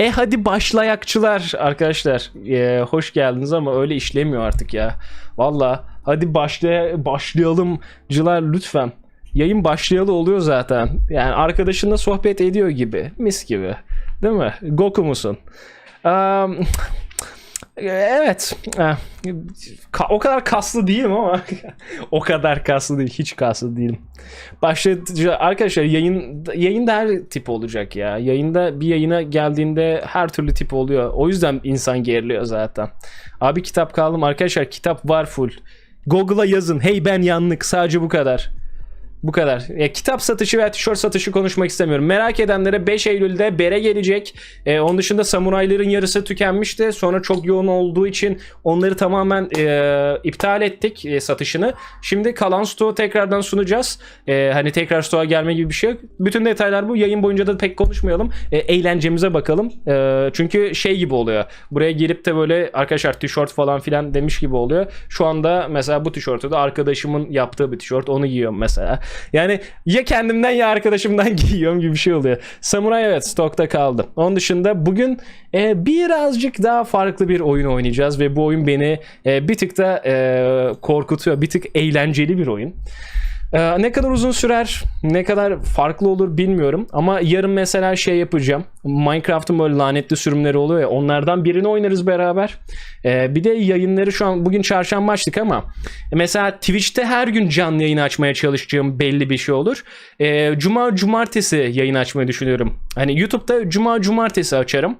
E hadi başlayakçılar arkadaşlar. Ee, hoş geldiniz ama öyle işlemiyor artık ya. Valla hadi başlay başlayalımcılar lütfen. Yayın başlayalı oluyor zaten. Yani arkadaşınla sohbet ediyor gibi. Mis gibi. Değil mi? Goku musun? Am, evet. Eh, ka- O kadar kaslı değilim ama o kadar kaslı değil. Hiç kaslı değilim. Başlatıcı arkadaşlar yayın yayında her tip olacak ya. Yayında bir yayına geldiğinde her türlü tip oluyor. O yüzden insan geriliyor zaten. Abi kitap kaldım arkadaşlar kitap var full. Google'a yazın. Hey ben yanlık. Sadece bu kadar. Bu kadar. Ya, kitap satışı veya tişört satışı konuşmak istemiyorum. Merak edenlere 5 Eylül'de Bere gelecek. Ee, onun dışında samurayların yarısı tükenmişti. Sonra çok yoğun olduğu için onları tamamen e, iptal ettik e, satışını. Şimdi kalan stoğu tekrardan sunacağız. E, hani tekrar stoğa gelme gibi bir şey yok. Bütün detaylar bu. Yayın boyunca da pek konuşmayalım. E, eğlencemize bakalım. E, çünkü şey gibi oluyor. Buraya gelip de böyle arkadaşlar tişört falan filan demiş gibi oluyor. Şu anda mesela bu tişörtü de arkadaşımın yaptığı bir tişört. Onu giyiyorum mesela. Yani ya kendimden ya arkadaşımdan giyiyorum gibi bir şey oluyor. Samuray evet stokta kaldı. Onun dışında bugün e, birazcık daha farklı bir oyun oynayacağız ve bu oyun beni e, bir tık da e, korkutuyor. Bir tık eğlenceli bir oyun. Ee, ne kadar uzun sürer, ne kadar farklı olur bilmiyorum. Ama yarın mesela şey yapacağım. Minecraft'ın böyle lanetli sürümleri oluyor ya. Onlardan birini oynarız beraber. Ee, bir de yayınları şu an bugün çarşamba açtık ama mesela Twitch'te her gün canlı yayın açmaya çalışacağım belli bir şey olur. Ee, Cuma cumartesi yayın açmayı düşünüyorum. Hani YouTube'da Cuma cumartesi açarım.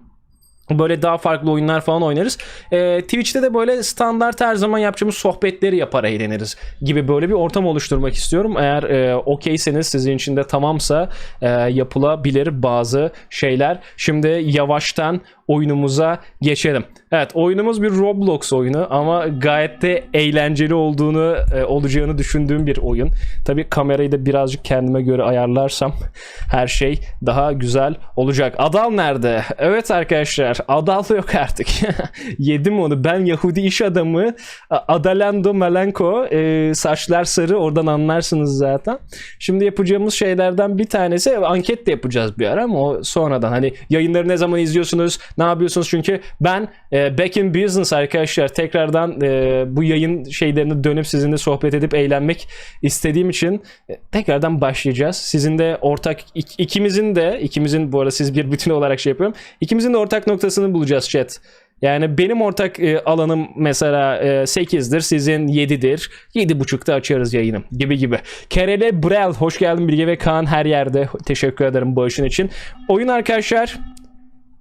Böyle daha farklı oyunlar falan oynarız. Ee, Twitch'te de böyle standart her zaman yapacağımız sohbetleri yapar eğleniriz gibi böyle bir ortam oluşturmak istiyorum. Eğer e, okeyseniz sizin için de tamamsa e, yapılabilir bazı şeyler. Şimdi yavaştan oyunumuza geçelim. Evet oyunumuz bir Roblox oyunu ama gayet de eğlenceli olduğunu e, olacağını düşündüğüm bir oyun. Tabii kamerayı da birazcık kendime göre ayarlarsam her şey daha güzel olacak. Adal nerede? Evet arkadaşlar Adal yok artık. Yedim onu. Ben Yahudi iş adamı Adalendo Malenko e, saçlar sarı oradan anlarsınız zaten. Şimdi yapacağımız şeylerden bir tanesi anket de yapacağız bir ara ama o sonradan hani yayınları ne zaman izliyorsunuz ne yapıyorsunuz çünkü ben e, back in business arkadaşlar tekrardan e, bu yayın şeylerini dönüp sizinle sohbet edip eğlenmek istediğim için e, tekrardan başlayacağız. Sizin de ortak ik- ikimizin de ikimizin bu arada siz bir bütün olarak şey yapıyorum. İkimizin de ortak noktasını bulacağız chat. Yani benim ortak e, alanım mesela e, 8'dir, sizin 7'dir. 7.30'da açarız yayını gibi gibi. Kerele Brel, hoş geldin Bilge ve Kaan her yerde. Teşekkür ederim bağışın için. Oyun arkadaşlar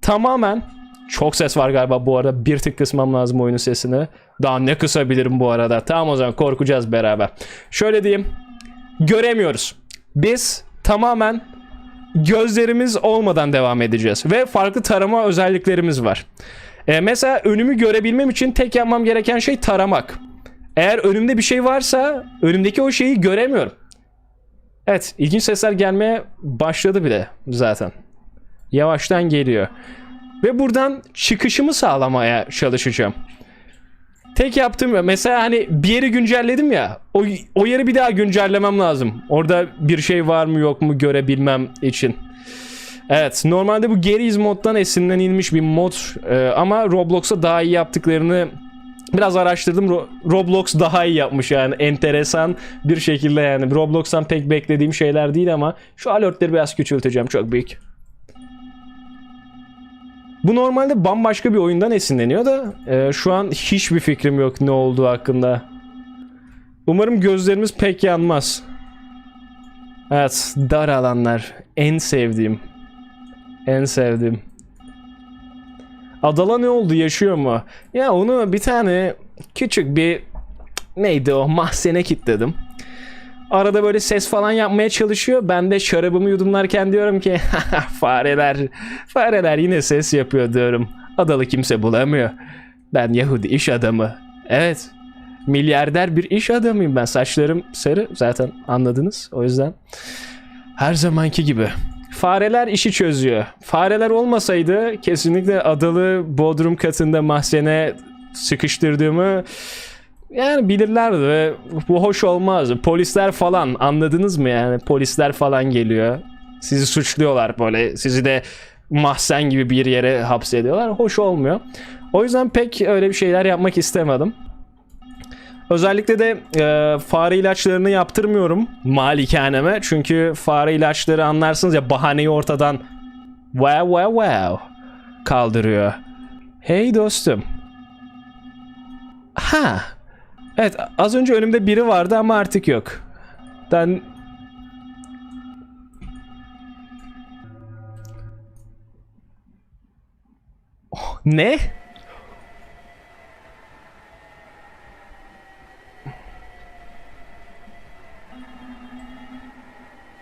tamamen çok ses var galiba bu arada. Bir tık kısmam lazım oyunun sesini. Daha ne kısabilirim bu arada. Tamam o zaman korkacağız beraber. Şöyle diyeyim. Göremiyoruz. Biz tamamen gözlerimiz olmadan devam edeceğiz. Ve farklı tarama özelliklerimiz var. E, mesela önümü görebilmem için tek yapmam gereken şey taramak. Eğer önümde bir şey varsa önümdeki o şeyi göremiyorum. Evet ilginç sesler gelmeye başladı bile zaten. Yavaştan geliyor. Ve buradan çıkışımı sağlamaya çalışacağım. Tek yaptığım mesela hani bir yeri güncelledim ya o, o yeri bir daha güncellemem lazım. Orada bir şey var mı yok mu görebilmem için. Evet normalde bu Geriz moddan esinlenilmiş bir mod Ee, ama Roblox'a daha iyi yaptıklarını biraz araştırdım. Ro- Roblox daha iyi yapmış yani enteresan bir şekilde yani. Roblox'tan pek beklediğim şeyler değil ama şu alertleri biraz küçülteceğim çok büyük. Bu normalde bambaşka bir oyundan esinleniyor da e, şu an hiçbir fikrim yok ne olduğu hakkında. Umarım gözlerimiz pek yanmaz. Evet, dar alanlar en sevdiğim. En sevdiğim. Adala ne oldu? Yaşıyor mu? Ya onu bir tane küçük bir neydi o mahzene kilitledim. Arada böyle ses falan yapmaya çalışıyor. Ben de şarabımı yudumlarken diyorum ki fareler fareler yine ses yapıyor diyorum. Adalı kimse bulamıyor. Ben Yahudi iş adamı. Evet. Milyarder bir iş adamıyım ben. Saçlarım sarı zaten anladınız. O yüzden her zamanki gibi. Fareler işi çözüyor. Fareler olmasaydı kesinlikle adalı bodrum katında mahzene sıkıştırdığımı yani bilirlerdi ve bu hoş olmazdı. Polisler falan anladınız mı yani? Polisler falan geliyor. Sizi suçluyorlar böyle. Sizi de mahzen gibi bir yere hapsediyorlar. Hoş olmuyor. O yüzden pek öyle bir şeyler yapmak istemedim. Özellikle de e, fare ilaçlarını yaptırmıyorum malikaneme. Çünkü fare ilaçları anlarsınız ya bahaneyi ortadan wow wow wow kaldırıyor. Hey dostum. Ha. Evet az önce önümde biri vardı ama artık yok. Ben Oh, ne?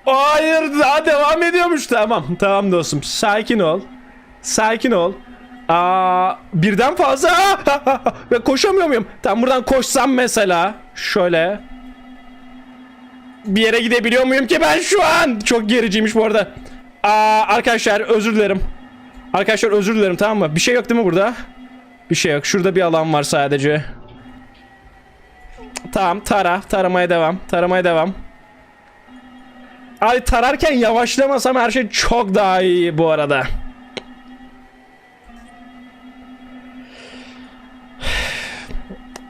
Hayır daha devam ediyormuş tamam tamam dostum sakin ol sakin ol Aa, birden fazla. Ve koşamıyor muyum? Tam buradan koşsam mesela. Şöyle. Bir yere gidebiliyor muyum ki ben şu an? Çok gericiymiş bu arada. Aa, arkadaşlar özür dilerim. Arkadaşlar özür dilerim tamam mı? Bir şey yok değil mi burada? Bir şey yok. Şurada bir alan var sadece. Tamam tara. Taramaya devam. Taramaya devam. Abi tararken yavaşlamasam her şey çok daha iyi bu arada.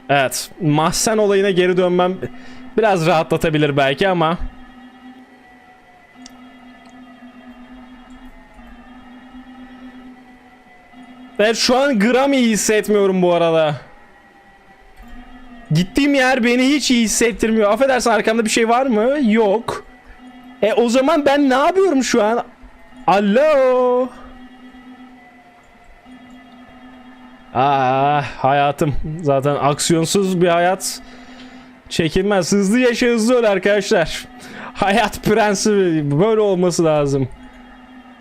Evet, mahzen olayına geri dönmem biraz rahatlatabilir belki ama Evet şu an gram iyi hissetmiyorum bu arada. Gittiğim yer beni hiç iyi hissettirmiyor. Affedersin arkamda bir şey var mı? Yok. E o zaman ben ne yapıyorum şu an? Alo. Aa hayatım zaten aksiyonsuz bir hayat çekilmez. Hızlı yaşa hızlı öl arkadaşlar. Hayat prensibi böyle olması lazım.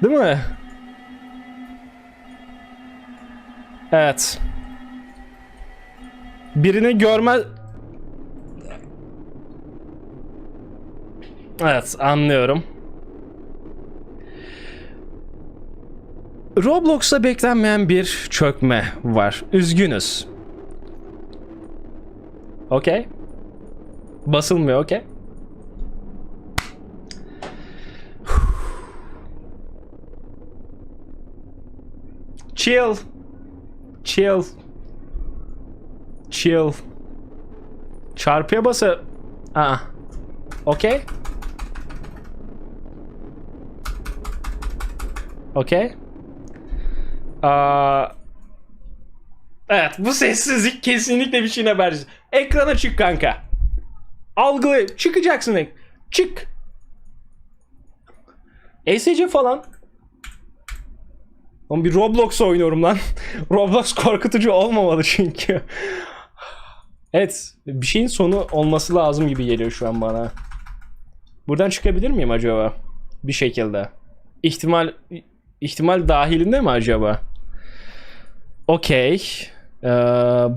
Değil mi? Evet. Birini görmez... Evet anlıyorum. Roblox'ta beklenmeyen bir çökme var. Üzgünüz. Okey. Basılmıyor okey. Chill. Chill. Chill. Çarpıya basa... Aa. Okey. Okey. Aa, evet bu sessizlik kesinlikle bir şeyine benziyor. Ekrana çık kanka. Algılay. Çıkacaksın. Çık. ESC falan. Oğlum bir Roblox oynuyorum lan. Roblox korkutucu olmamalı çünkü. evet. Bir şeyin sonu olması lazım gibi geliyor şu an bana. Buradan çıkabilir miyim acaba? Bir şekilde. İhtimal ihtimal dahilinde mi acaba? Okey. Ee,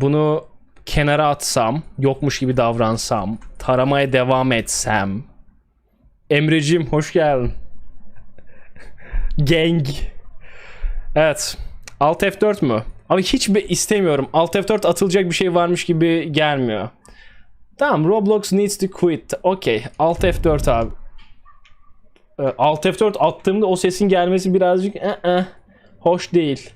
bunu kenara atsam, yokmuş gibi davransam, taramaya devam etsem. Emreciğim hoş geldin. Gang. Evet. Alt F4 mü? Abi hiç istemiyorum. Alt F4 atılacak bir şey varmış gibi gelmiyor. Tamam Roblox needs to quit. Okey. Alt F4 abi. Ee, Alt F4 attığımda o sesin gelmesi birazcık ı-ı, hoş değil.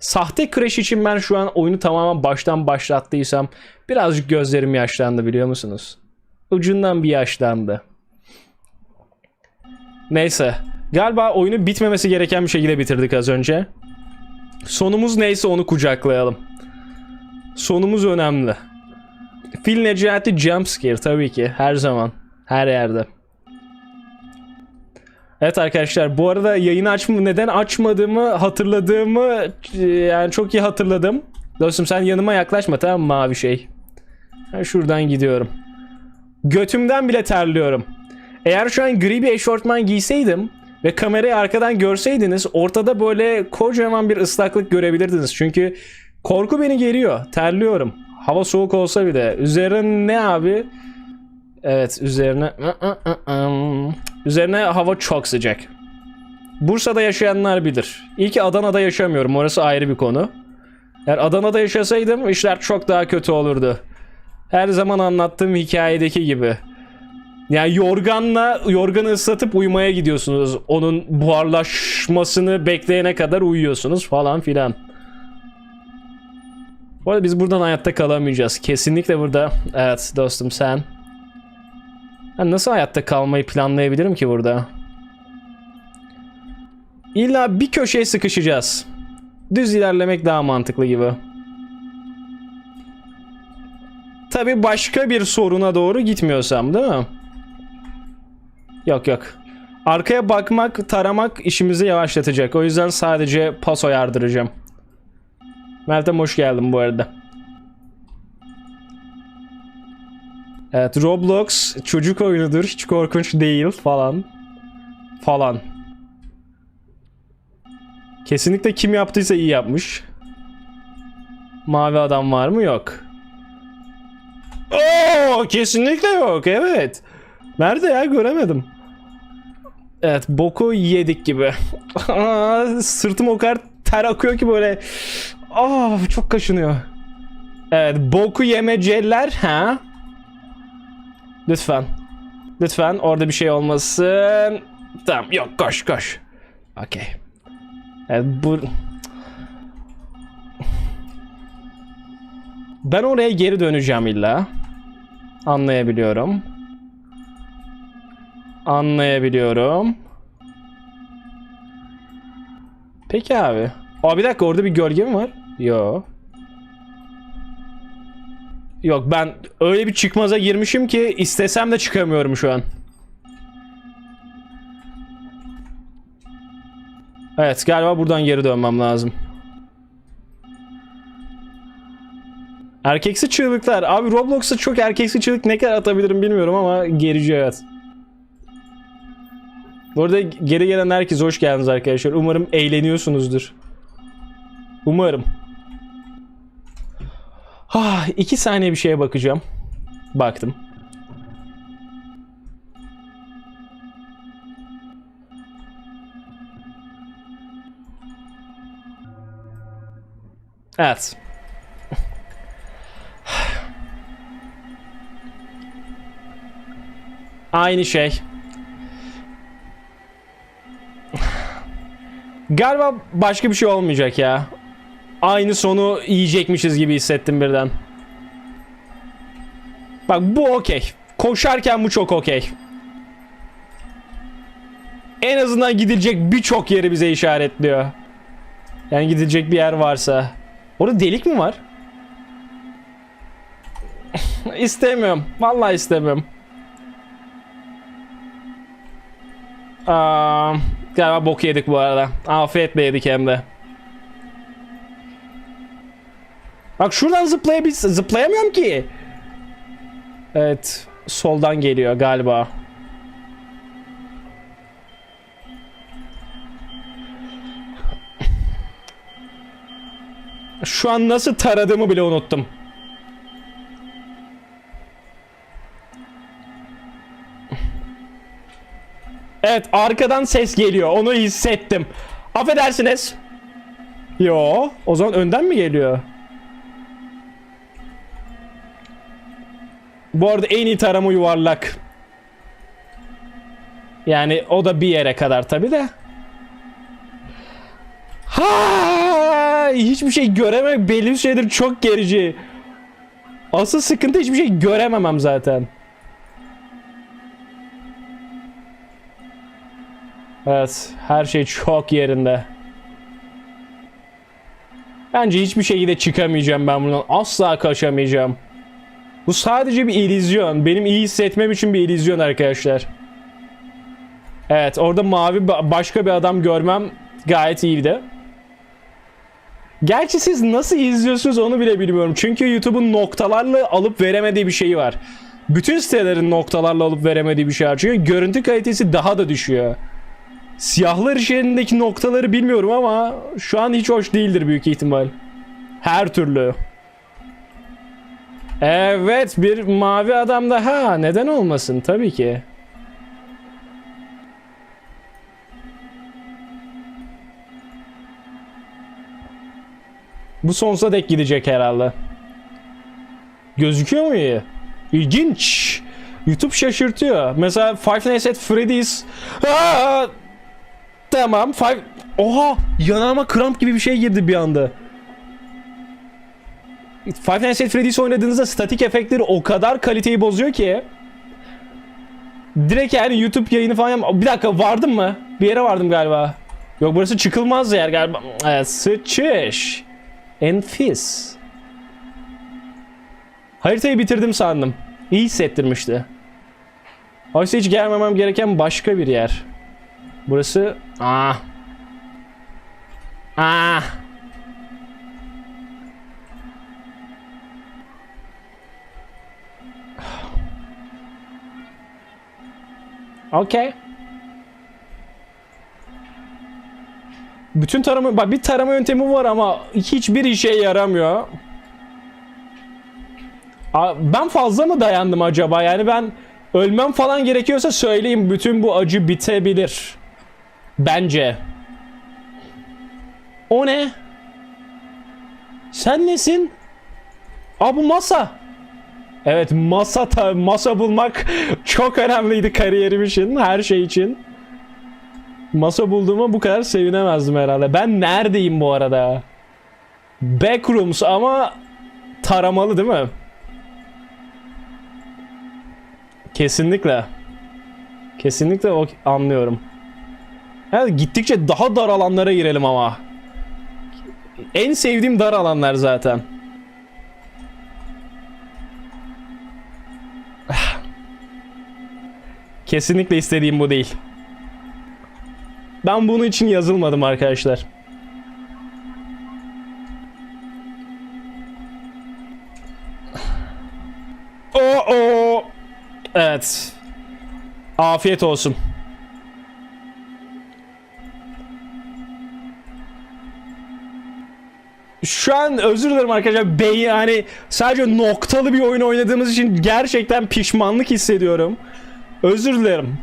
Sahte crash için ben şu an oyunu tamamen baştan başlattıysam birazcık gözlerim yaşlandı biliyor musunuz? Ucundan bir yaşlandı. Neyse. Galiba oyunu bitmemesi gereken bir şekilde bitirdik az önce. Sonumuz neyse onu kucaklayalım. Sonumuz önemli. Phil Necati jumpscare tabii ki her zaman. Her yerde. Evet arkadaşlar bu arada yayını açma neden açmadığımı hatırladığımı e, yani çok iyi hatırladım. Dostum sen yanıma yaklaşma tamam mavi şey. Ben şuradan gidiyorum. Götümden bile terliyorum. Eğer şu an gri bir eşortman giyseydim ve kamerayı arkadan görseydiniz ortada böyle kocaman bir ıslaklık görebilirdiniz. Çünkü korku beni geriyor. Terliyorum. Hava soğuk olsa bile. Üzerine ne abi? Evet üzerine üzerine hava çok sıcak. Bursa'da yaşayanlar bilir. İyi ki Adana'da yaşamıyorum. Orası ayrı bir konu. Eğer Adana'da yaşasaydım işler çok daha kötü olurdu. Her zaman anlattığım hikayedeki gibi. Yani yorganla yorganı ıslatıp uyumaya gidiyorsunuz. Onun buharlaşmasını bekleyene kadar uyuyorsunuz falan filan. Bu arada biz buradan hayatta kalamayacağız. Kesinlikle burada. Evet dostum sen. Ben nasıl hayatta kalmayı planlayabilirim ki burada? İlla bir köşeye sıkışacağız. Düz ilerlemek daha mantıklı gibi. Tabi başka bir soruna doğru gitmiyorsam değil mi? Yok yok. Arkaya bakmak, taramak işimizi yavaşlatacak. O yüzden sadece paso yardıracağım. Meltem hoş geldin bu arada. Evet Roblox çocuk oyunudur. Hiç korkunç değil falan. Falan. Kesinlikle kim yaptıysa iyi yapmış. Mavi adam var mı? Yok. Oo, kesinlikle yok. Evet. Nerede ya? Göremedim. Evet, boku yedik gibi. Sırtım o kadar ter akıyor ki böyle. Aa, çok kaşınıyor. Evet, boku yemeceler ha? Lütfen. Lütfen orada bir şey olmasın. Tamam, yok koş koş. Okey. Evet, bu... Ben oraya geri döneceğim illa. Anlayabiliyorum. Anlayabiliyorum. Peki abi. Aa bir dakika orada bir gölge mi var? Yo. Yok ben öyle bir çıkmaza girmişim ki istesem de çıkamıyorum şu an. Evet galiba buradan geri dönmem lazım. Erkeksi çığlıklar. Abi Roblox'ta çok erkeksi çığlık ne kadar atabilirim bilmiyorum ama gerici evet. Bu arada geri gelen herkes hoş geldiniz arkadaşlar. Umarım eğleniyorsunuzdur. Umarım. Ah, iki saniye bir şeye bakacağım. Baktım. Evet. Aynı şey. Galiba başka bir şey olmayacak ya. Aynı sonu yiyecekmişiz gibi hissettim birden. Bak bu okey. Koşarken bu çok okey. En azından gidilecek birçok yeri bize işaretliyor. Yani gidilecek bir yer varsa. Orada delik mi var? istemiyorum. Vallahi istemiyorum. Aa, galiba bok yedik bu arada. Afiyetle yedik hem de. Bak şuradan zıplayabil zıplayamıyorum ki. Evet, soldan geliyor galiba. Şu an nasıl taradığımı bile unuttum. Evet arkadan ses geliyor. Onu hissettim. Affedersiniz. Yo, o zaman önden mi geliyor? Bu arada en iyi tarama yuvarlak. Yani o da bir yere kadar tabi de. Ha, hiçbir şey göremek belli şeydir çok gerici. Asıl sıkıntı hiçbir şey görememem zaten. Evet, her şey çok yerinde. Bence hiçbir şekilde çıkamayacağım ben bundan. Asla kaçamayacağım. Bu sadece bir illüzyon. Benim iyi hissetmem için bir illüzyon arkadaşlar. Evet, orada mavi ba- başka bir adam görmem gayet iyiydi. Gerçi siz nasıl izliyorsunuz onu bile bilmiyorum. Çünkü YouTube'un noktalarla alıp veremediği bir şeyi var. Bütün sitelerin noktalarla alıp veremediği bir şey var. Çünkü görüntü kalitesi daha da düşüyor. Siyahlar içerisindeki noktaları bilmiyorum ama şu an hiç hoş değildir büyük ihtimal. Her türlü. Evet bir mavi adam daha neden olmasın tabii ki. Bu sonsuza dek gidecek herhalde. Gözüküyor mu iyi? İlginç. YouTube şaşırtıyor. Mesela Five Nights at Freddy's. Aa! Tamam. Five... Oha! Yanağıma kramp gibi bir şey girdi bir anda. Five Nights at Freddy's oynadığınızda statik efektleri o kadar kaliteyi bozuyor ki. Direkt yani YouTube yayını falan yap- Bir dakika vardım mı? Bir yere vardım galiba. Yok burası çıkılmaz yer galiba. Evet, sıçış. Enfis. Haritayı bitirdim sandım. İyi hissettirmişti. Oysa hiç gelmemem gereken başka bir yer. Burası... Ah. Ah. Okey. Bütün tarama... Bak bir tarama yöntemi var ama hiçbir işe yaramıyor. Ben fazla mı dayandım acaba? Yani ben ölmem falan gerekiyorsa söyleyeyim bütün bu acı bitebilir. Bence. O ne? Sen nesin? Aa bu masa. Evet masa ta- masa bulmak çok önemliydi kariyerim için, her şey için. Masa bulduğuma bu kadar sevinemezdim herhalde. Ben neredeyim bu arada? Backrooms ama taramalı değil mi? Kesinlikle. Kesinlikle o anlıyorum. Evet, gittikçe daha dar alanlara girelim ama. En sevdiğim dar alanlar zaten. Kesinlikle istediğim bu değil. Ben bunun için yazılmadım arkadaşlar. Oo. Evet. Afiyet olsun. Şu an özür dilerim arkadaşlar. Bey yani sadece noktalı bir oyun oynadığımız için gerçekten pişmanlık hissediyorum. Özür dilerim.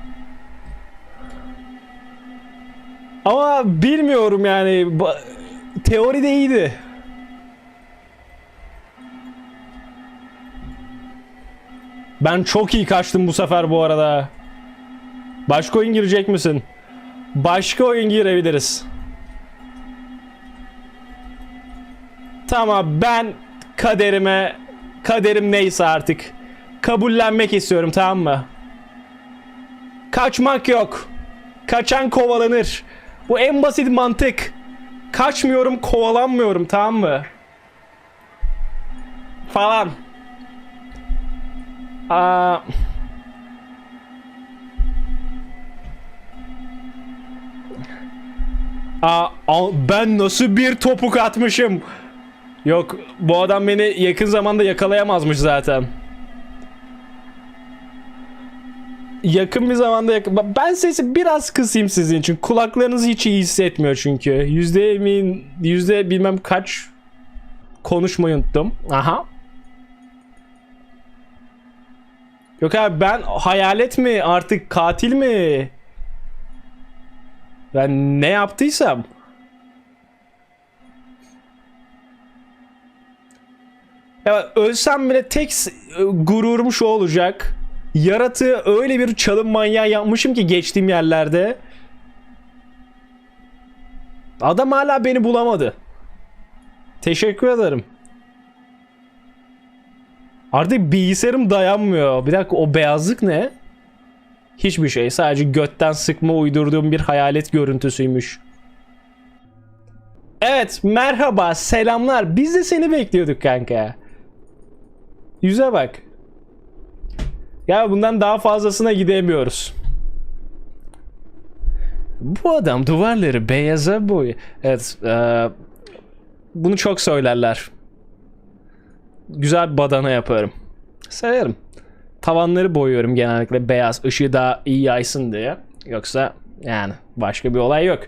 Ama bilmiyorum yani. Teori de iyiydi. Ben çok iyi kaçtım bu sefer bu arada. Başka oyun girecek misin? Başka oyun girebiliriz. Tamam ben kaderime kaderim neyse artık kabullenmek istiyorum tamam mı? Kaçmak yok. Kaçan kovalanır. Bu en basit mantık. Kaçmıyorum, kovalanmıyorum tamam mı? Falan. Aa, Aa, ben nasıl bir topuk atmışım? Yok, bu adam beni yakın zamanda yakalayamazmış zaten. Yakın bir zamanda yak- Ba- ben sesi biraz kısayım sizin için. Kulaklarınız hiç iyi hissetmiyor çünkü. Yüzde emin, yüzde bilmem kaç konuşmayı unuttum. Aha. Yok abi ben hayalet mi artık katil mi? Ben ne yaptıysam. Ya ölsem bile tek gururum şu olacak. Yaratığı öyle bir çalım manyağı yapmışım ki geçtiğim yerlerde. Adam hala beni bulamadı. Teşekkür ederim. Artık bilgisayarım dayanmıyor. Bir dakika o beyazlık ne? Hiçbir şey. Sadece götten sıkma uydurduğum bir hayalet görüntüsüymüş. Evet merhaba selamlar. Biz de seni bekliyorduk kanka. Yüze bak. Ya bundan daha fazlasına gidemiyoruz. Bu adam duvarları beyaza boy. Evet. eee, bunu çok söylerler. Güzel bir badana yaparım. Severim. Tavanları boyuyorum genellikle beyaz. ışığı daha iyi yaysın diye. Yoksa yani başka bir olay yok.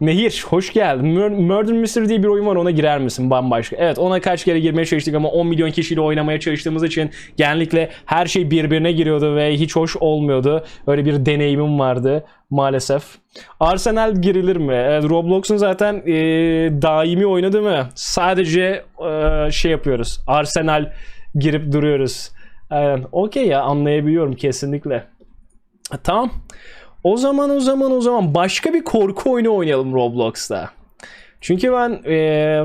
Nehir hoş geldin. Mur- Murder Mystery diye bir oyun var ona girer misin? Bambaşka. Evet ona kaç kere girmeye çalıştık ama 10 milyon kişiyle oynamaya çalıştığımız için genellikle her şey birbirine giriyordu ve hiç hoş olmuyordu. Öyle bir deneyimim vardı maalesef. Arsenal girilir mi? Evet, Roblox'un zaten e, daimi oyunu değil mi? Sadece e, şey yapıyoruz. Arsenal girip duruyoruz. Aynen. Okey ya anlayabiliyorum kesinlikle. Tamam. O zaman o zaman o zaman başka bir korku oyunu oynayalım Roblox'ta. Çünkü ben e,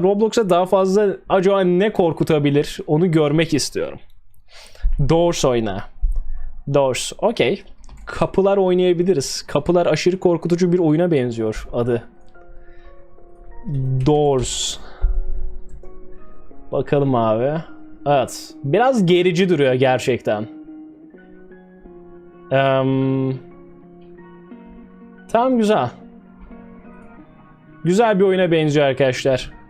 Roblox'a daha fazla acaba ne korkutabilir onu görmek istiyorum. Doors oyna. Doors. Okey. Kapılar oynayabiliriz. Kapılar aşırı korkutucu bir oyuna benziyor adı. Doors. Bakalım abi. Evet. Biraz gerici duruyor gerçekten. Eee Tamam güzel. Güzel bir oyuna benziyor arkadaşlar.